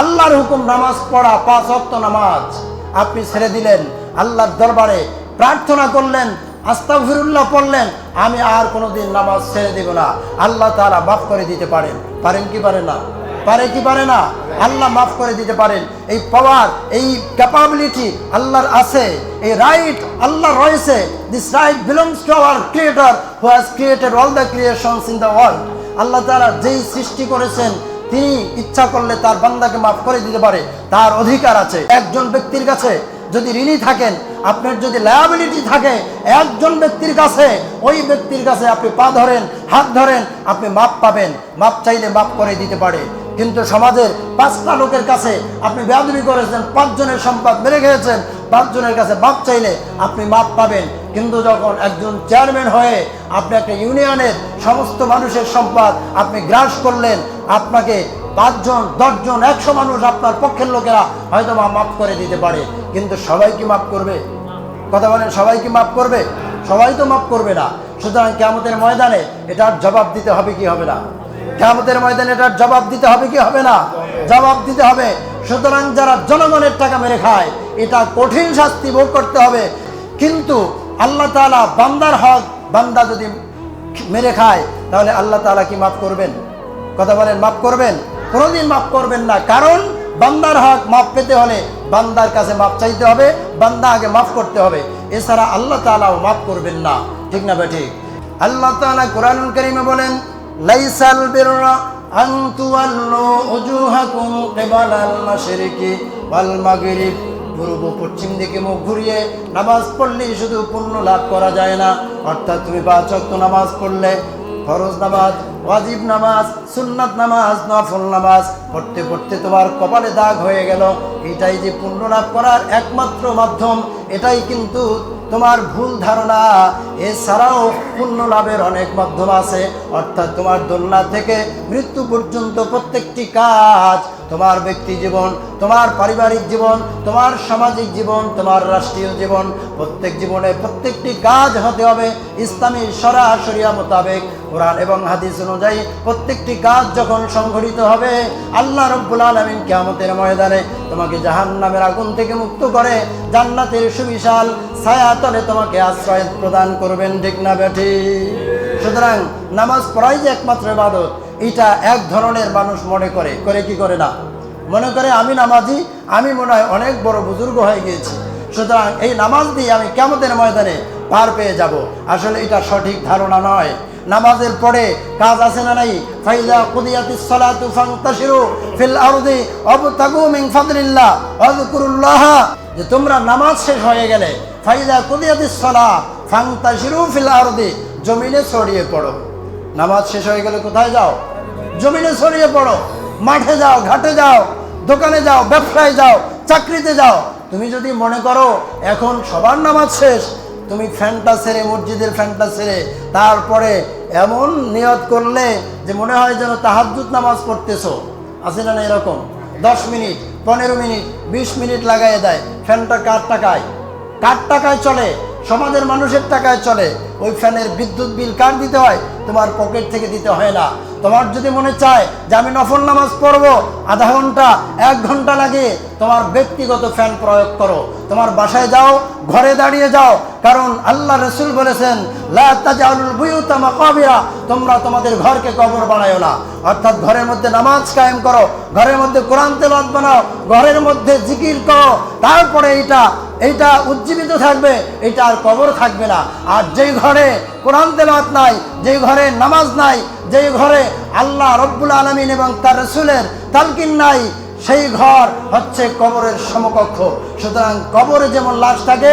আল্লাহর হুকুম নামাজ পড়া, পাঁচ অক্ত নামাজ। আপনি ছেড়ে দিলেন, আল্লাহর দরবারে প্রার্থনা করলেন, আস্তাগফিরুল্লাহ পড়লেন, আমি আর কোনোদিন নামাজ ছেড়ে দেব না। আল্লাহ তারা মাফ করে দিতে পারেন। পারেন কি পারে না? পারে কি পারে না? আল্লাহ মাফ করে দিতে পারেন। এই পাওয়ার এই ক্যাপাবিলিটি আল্লাহর আছে। এই রাইট আল্লাহ রয়েছে। This right belongs to our creator who has created all the creations in the world আল্লাহ তারা যেই সৃষ্টি করেছেন তিনি ইচ্ছা করলে তার বান্দাকে মাফ করে দিতে পারে, তার অধিকার আছে। একজন ব্যক্তির কাছে যদি ঋণী থাকেন, আপনার যদি লায়াবিলিটি থাকে, একজন ব্যক্তির কাছে, ওই ব্যক্তির কাছে আপনি পা ধরেন, হাত ধরেন, আপনি মাপ পাবেন। মাপ চাইলে মাপ করে দিতে পারে। কিন্তু সমাজের পাঁচটা লোকের কাছে আপনি বেয়াদবি করেছেন, পাঁচজনের সম্পদ মেরে খেয়েছেন, পাঁচজনের কাছে মাপ চাইলে আপনি মাপ পাবেন। কিন্তু যখন একজন চেয়ারম্যান হয়ে আপনি একটা ইউনিয়নের সমস্ত মানুষের সম্পদ আপনি গ্রাস করলেন, আপনাকে পাঁচজন, দশজন, একশো মানুষ আপনার পক্ষের লোকেরা হয়তো বা মাফ করে দিতে পারে। কিন্তু সবাই কি মাফ করবে? কথা বলেন, সবাই কি মাফ করবে? সবাই তো মাফ করবে না। সুতরাং কেমতের ময়দানে এটার জবাব দিতে হবে কি হবে না? কেমতের ময়দানে এটার জবাব দিতে হবে কি হবে না? জবাব দিতে হবে। সুতরাং যারা জনগণের টাকা মেরে খায়, এটা কঠিন শাস্তি ভোগ করতে হবে। কিন্তু আল্লাহ তালা বান্দার হক বান্দা যদি মেরে খায়, তাহলে আল্লাহ তাআলা কি মাফ করবেন? কথা বলেন, মাফ করবেন? কোনোদিন মাফ করবেন না। কারণ বান্দার হক মাফ পেতে হলে বান্দার কাছে মাফ চাইতে হবে, বান্দা আগে মাফ করতে হবে। এছাড়া আল্লাহ তালাও মাফ করবেন না। ঠিক না বেঠিক? আল্লাহ তাআলা কোরআনুল কারীমে বলেন, লাইসাল আন তুওয়াল্লু উজুহাকুম কিবালাল মাশরিকি ওয়াল মাগরিব। পূর্ব পশ্চিম দিকে মুখ ঘুরিয়ে নামাজ পড়লেই শুধু পুণ্য লাভ করা যায় না। অর্থাৎ তুমি পাঁচ ওয়াক্ত নামাজ পড়লে ফরজ নামাজ, ওয়াজিব নামাজ, সুন্নাত নামাজ, নফল নামাজ, পড়তে পড়তে তোমার কপালে দাগ হয়ে গেল। এটাই যে পুণ্য লাভ করার একমাত্র মাধ্যম, এটাই কিন্তু তোমার ভুল ধারণা। এছাড়াও পুণ্য লাভের অনেক মাধ্যম আছে। অর্থাৎ তোমার দোলনা থেকে মৃত্যু পর্যন্ত প্রত্যেকটি কাজ তোমার ব্যক্তি জীবন, তোমার পারিবারিক জীবন, তোমার সামাজিক জীবন, তোমার রাষ্ট্রীয় জীবন, প্রত্যেক জীবনে প্রত্যেকটি কাজ হতে হবে ইসলামী সরাসরিয়া মোতাবেক। কোরআন এবং হাদিস অনুযায়ী প্রত্যেকটি কাজ যখন সংঘটিত হবে, আল্লাহ রব্বুল আলমিন কেয়ামতের ময়দানে তোমাকে জাহান নামের আগুন থেকে মুক্ত করে জান্নাতের সুবিশাল ছায়াতলে তোমাকে আশ্রয় প্রদান করবেন, ঠিক না বেঠি? সুতরাং নামাজ পড়াই যে একমাত্র ইবাদত এটা এক ধরনের মানুষ মনে করে। করে কি করে না? মনে করে আমি নামাজি, আমি মনে হয় অনেক বড় বুজুর্গ হয়ে গিয়েছি। সুতরাং এই নামাজ দিয়ে আমি কেমতের ময়দানে পার পেয়ে যাব। আসলে এটা সঠিক ধারণা নয়। নামাজের পরে কাজ আছে না নাই? ফাইজা কুদিয়াতিস সালাতু ফান্তাশিরু ফিল আরদি ওয়াবতাগু মিন ফাদলিল্লাহ যে তোমরা নামাজ শেষ হয়ে গেলে ফাইজা কুদিয়াতিস সালাহ ফান্তাশিরু ফিল আরদি, জমিনে ছড়িয়ে পড়ো। নামাজ শেষ হয়ে গেলে কোথায় যাও? জমিনে ছড়িয়ে পড়ো। মাঠে যাও, ঘাটে যাও, দোকানে যাও, ব্যবসায় যাও, চাকরিতে যাও। তুমি যদি মনে করো এখন সবার নামাজ শেষ, তুমি ফ্যানটা ছেড়ে, মসজিদের ফ্যানটা ছেড়ে, তারপরে এমন নিয়ত করলে যে মনে হয় যেন তাহাজ্জুদ নামাজ পড়তেছো। আছে না এরকম? দশ মিনিট, পনেরো মিনিট, বিশ মিনিট লাগাই দেয়। ফ্যানটা কার টাকায়? কার টাকায় চলে? সমাজের মানুষের টাকায় চলে। ওই ফ্যানের বিদ্যুৎ বিল কার দিতে হয়? তোমার পকেট থেকে দিতে হয় না। তোমার যদি মনে চায় যে আমি নফল নামাজ পড়ব, আধা ঘণ্টা, এক ঘণ্টা লাগে, তোমার ব্যক্তিগত ফ্যান প্রয়োগ করো। তোমার বাসায় যাও, ঘরে দাঁড়িয়ে যাও, কারণ আল্লাহ রসুল বলেছেন তোমরা তোমাদের ঘরকে কবর বানায়ো না। অর্থাৎ ঘরের মধ্যে নামাজ কায়েম করো, ঘরের মধ্যে কোরআন তেলাওয়াত বানাও, ঘরের মধ্যে জিকির করো, তারপরে এইটা এইটা উজ্জীবিত থাকবে এটা আর কবর থাকবে না। আর যেই ঘরে কোরআন তেলাওয়াত নাই, যেই ঘরে নামাজ নাই, যেই ঘরে আল্লাহ রব্বুল আলমিন এবং তার রসুলের তালকিন নাই, সেই ঘর হচ্ছে কবরের সমকক্ষ। সুতরাং কবরে যেমন লাশ থাকে,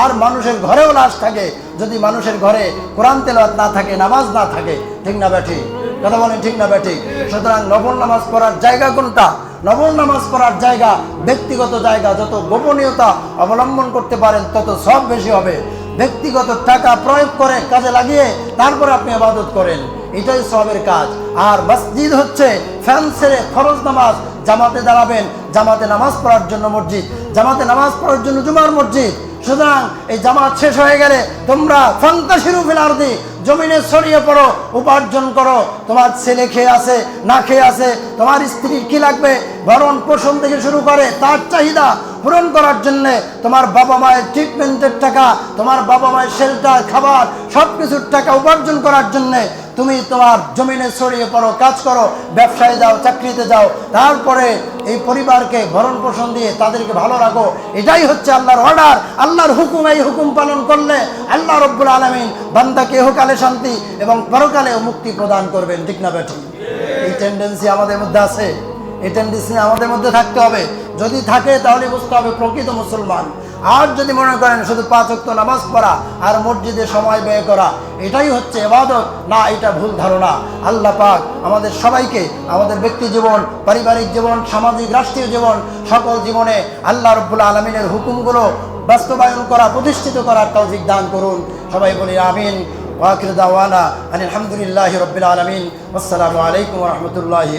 আর মানুষের ঘরেও লাশ থাকে। যদি মানুষের ঘরে কোরআন তেলাওয়াত না থাকে, নামাজ না থাকে, ঠিক না ব্যাঠি কথা বলেন ঠিক না ব্যাঠি সুতরাং নবল নামাজ পড়ার জায়গা কোনটা? নবল নামাজ পড়ার জায়গা, ব্যক্তিগত জায়গা, যত গোপনীয়তা অবলম্বন করতে পারেন, তত সব বেশি হবে। ব্যক্তিগত টাকা প্রয়োগ করে কাজে লাগিয়ে তারপর আপনি আবাদত করেন। এটাই সবের কাজ। আর মসজিদ হচ্ছে ফ্যান ছেড়ে ফরজ নামাজ। জামাতে দাঁড়াবেন, জামাতে নামাজ পড়ার জন্য মসজিদ, জামাতে নামাজ পড়ার জন্য জুমার মসজিদ। সুতরাং এই জামাত শেষ হয়ে গেলে তোমরা ফান্তাশিরু ফিল আরদি, জমিনে ছড়িয়ে পড়ো, উপার্জন করো। তোমার ছেলে খেয়ে আছে না খেয়ে আছে তোমার স্ত্রীর কি লাগবে? ভরণ পোষণ থেকে শুরু করে তার চাহিদা পূরণ করার জন্য তোমার বাবা মায়ের ট্রিটমেন্টের টাকা, তোমার বাবা মায়ের শেল্টার খাবার সব কিছুর টাকা উপার্জন করার জন্য তুমি তোমার জমিনে ছড়িয়ে পড়ো, কাজ করো, ব্যবসায় যাও, চাকরিতে যাও, তারপরে এই পরিবারকে ভরণ পোষণ দিয়ে তাদেরকে ভালো রাখো। এটাই হচ্ছে আল্লাহর অর্ডার আল্লাহর হুকুম, এই হুকুম পালন করলে আল্লাহ রব্বুল আলমিন বান্দাকে ইহকালে শান্তি এবং পরকালেও মুক্তি প্রদান করবেন, ঠিক না বেঠিক এই টেন্ডেন্সি আমাদের মধ্যে আছে। এই টেন্ডেন্সি আমাদের মধ্যে থাকতে হবে। যদি থাকে তাহলে বুঝতে হবে প্রকৃত মুসলমান। আর যদি মনে করেন শুধু পাঁচ নামাজ পড়া আর মসজিদে সময় ব্যয় করা, এটাই হচ্ছে এবাদত না, এটা ভুল ধারণা। আল্লাহ পাক আমাদের সবাইকে আমাদের ব্যক্তি জীবন, পারিবারিক জীবন, সামাজিক, রাষ্ট্রীয় জীবন, সকল জীবনে আল্লাহ রব্বুল আলমিনের হুকুমগুলো বাস্তবায়ন করা, প্রতিষ্ঠিত করার তৌফিক দান করুন। সবাই বলি আমিন। ওয়াকির দাওয়ানা আলহামদুলিল্লাহ রবিল আলমিন। আসসালামু আলাইকুম রহমতুল্লাহি